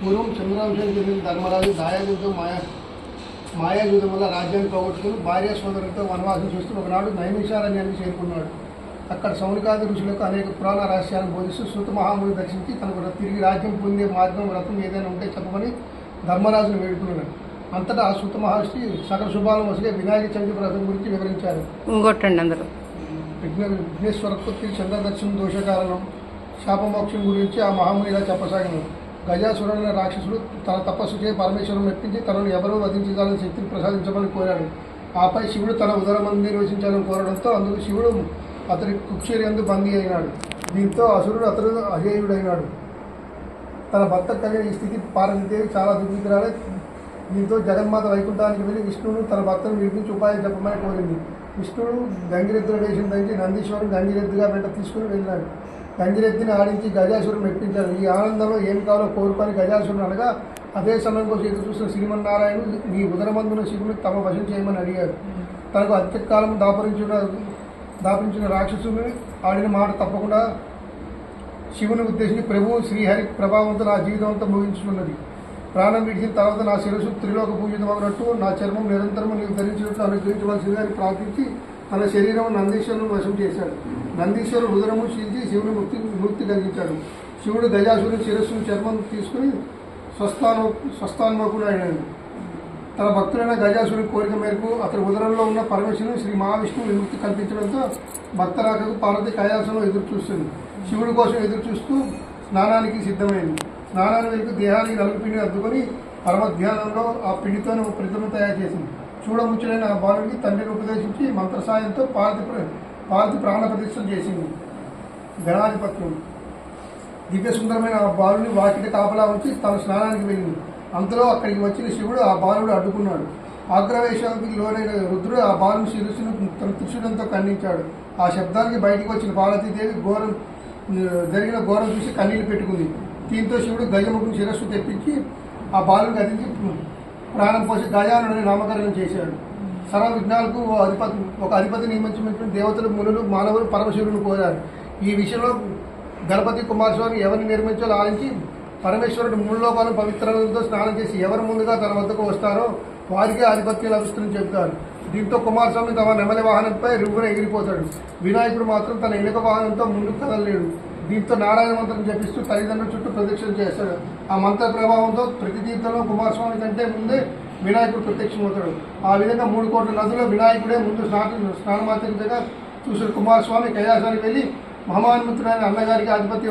పూర్వం చంద్రవంశానికి చెందిన ధర్మరాజు దాయాదుతో మాయా మాయాజూదం వల్ల రాజ్యాన్ని పోగొట్టుకుని భార్య సోదరులతో వనవాసం చేస్తూ ఒకనాడు నైమిషారణ్యాన్ని చేరుకున్నాడు. అక్కడ సౌనికాది ఋషులకు అనేక పురాణ రహస్యాలను బోధిస్తూ సూత మహాముని దర్శించి తనకు తిరిగి రాజ్యం పొందే మార్గం వ్రతం ఏదైనా ఉంటే చెప్పమని ధర్మరాజును వేడుకున్నాడు. అంతటా ఆ సూత మహర్షి సకల శుభాలను వసలే వినాయక చవితి వ్రతం గురించి వివరించారు. ఇంకొట్టండి అందరూ విఘ్న విఘ్నేశ్వరత్పత్తి చంద్రదర్శనం దోషకారణం శాపమోక్షం గురించి ఆ మహాముని ఇలా చెప్పసాగిన గజాసురుడైన రాక్షసుడు తన తపస్సు చే పరమేశ్వరం మెప్పించి తనను ఎవరూ వధించాలని శక్తిని ప్రసాదించమని కోరాడు. ఆపై శివుడు తన ఉదరమంది నిర్వచించాలని కోరడంతో అందుకు శివుడు అతడి కుక్షేరియందు బందీ అయినాడు. దీంతో అసురుడు అతడు అజేయుడైనాడు తన భర్త కలిగిన ఈ స్థితి పార్వతీదేవి చాలా దుర్విగ్రహాలే. దీంతో జగన్మాత వైకుంఠానికి వెళ్ళి విష్ణువును తన భర్తను విడిపించి ఉపాయం చెప్పమని కోరింది. విష్ణుడు గంగిరెద్దుల వేషం ధరించి నందీశ్వరుడు గంగిరెద్దుగా వెంట తీసుకుని వెళ్ళాడు. గంగిరెద్దుని ఆడించి గజాసురుడు మెప్పించారు. ఈ ఆనందంలో ఏం కావాలో కోరుకొని గజాసురుడు అనగా అదే సమయంలో ఎదురు చూసిన శ్రీమన్నారాయణుడు నీ ఉదరమందున శివుని తమ వశం చేయమని అడిగారు తనకు అత్యకాలం దాపరించిన దాపరించిన రాక్షసుని ఆడిన మాట తప్పకుండా శివుని ఉద్దేశించి ప్రభువు శ్రీహరి ప్రభావంతో నా జీవితం అంతా ముగించుకున్నది ప్రాణం విడిచిన తర్వాత నా శిరస్సు త్రిలోక పూజితమగినట్టు నా చర్మం నిరంతరం నీవు ధరించినట్టు అనుగ్రహించవలసిందని ప్రార్థించి తన శరీరం నందీశ్వరుని వశం చేశాడు. నందీశ్వరుడు ఉదరము చీల్చి శివుని ముక్తి ముక్తి కలిగించాడు. శివుడు గజాసుని శిరస్సును చర్మం తీసుకుని స్వస్థానో స్వస్థాన్మకుడు అయినాడు. తన భక్తులైన గజాసుని కోరిక మేరకు అతని ఉదరంలో ఉన్న పరమేశ్వరుని శ్రీ మహావిష్ణువు విముక్తి కల్పించడంతో భక్తరాకకు పార్వతి కైలాసంలో ఎదురు చూస్తుంది. శివుడి కోసం ఎదురు చూస్తూ స్నానానికి సిద్ధమైంది. స్నానాన్ని వెనుక దేహానికి నలుగు పిండిని అద్దుకొని పరమ ధ్యానంలో ఆ పిండితో ప్రతిమ తయారు చేసింది. చూడముచ్చడైన బాలుడికి తండ్రిని ఉపదేశించి మంత్ర సాయంతో పార్వతి పార్వతి ప్రాణ ప్రతిష్టం చేసింది. గణాధిపత్యం. దివ్యసుందరమైన ఆ బాలుని వాకిట కాపలా ఉంచి తన స్నానానికి వెళ్ళింది. అంతలో అక్కడికి వచ్చిన శివుడు ఆ బాలుడు అడ్డుకున్నాడు. ఆగ్రవేశానికి లోనైన రుద్రుడు ఆ బాలుని శిరస్సును తన త్రిశూలంతో ఖండించాడు. ఆ శబ్దానికి బయటికి వచ్చిన పార్వతీదేవి ఘోరం జరిగిన ఘోరం చూసి కన్నీళ్ళు పెట్టుకుంది. దీంతో శివుడు గజముఖం శిరస్సు తెప్పించి ఆ బాలుని గదించి ప్రాణం పోసి గజానుడిని నామకరణం చేశాడు. సర్వ విఘ్నాలకు అధిపతి ఒక అధిపతి నియమించిన దేవతలు మునులు మానవులు పరమశివుడిని కోరారు. ఈ విషయంలో గణపతి కుమారస్వామి ఎవరిని నిర్మించాలో ఆలించి పరమేశ్వరుడు మూడు లోకాలు పవిత్రలతో స్నానం చేసి ఎవరు ముందుగా తన వద్దకు వస్తారో వారికే ఆధిపత్యం లభిస్తుందని చెబుతారు. దీంతో కుమారస్వామి తమ నెమలి వాహనంపై రువ్వున ఎగిరిపోతాడు. వినాయకుడు మాత్రం తన ఎలుక వాహనంతో ముందుకు కదలలేడు. దీంతో నారాయణ మంత్రం జపిస్తూ తల్లిదండ్రుల చుట్టూ ప్రదక్షిణ చేస్తాడు. ఆ మంత్ర ప్రభావంతో ప్రతి తీర్థంలో కుమారస్వామి కంటే ముందే వినాయకుడు ప్రత్యక్షమవుతాడు. ఆ విధంగా మూడు కోట్ల నదుల్లో వినాయకుడే ముందు స్నాన స్నానమాచరించగా చూసిన కుమారస్వామి కైలాసానికి వెళ్ళి మహాన్ముతుడైన అన్నగారికి ఆధిపత్యం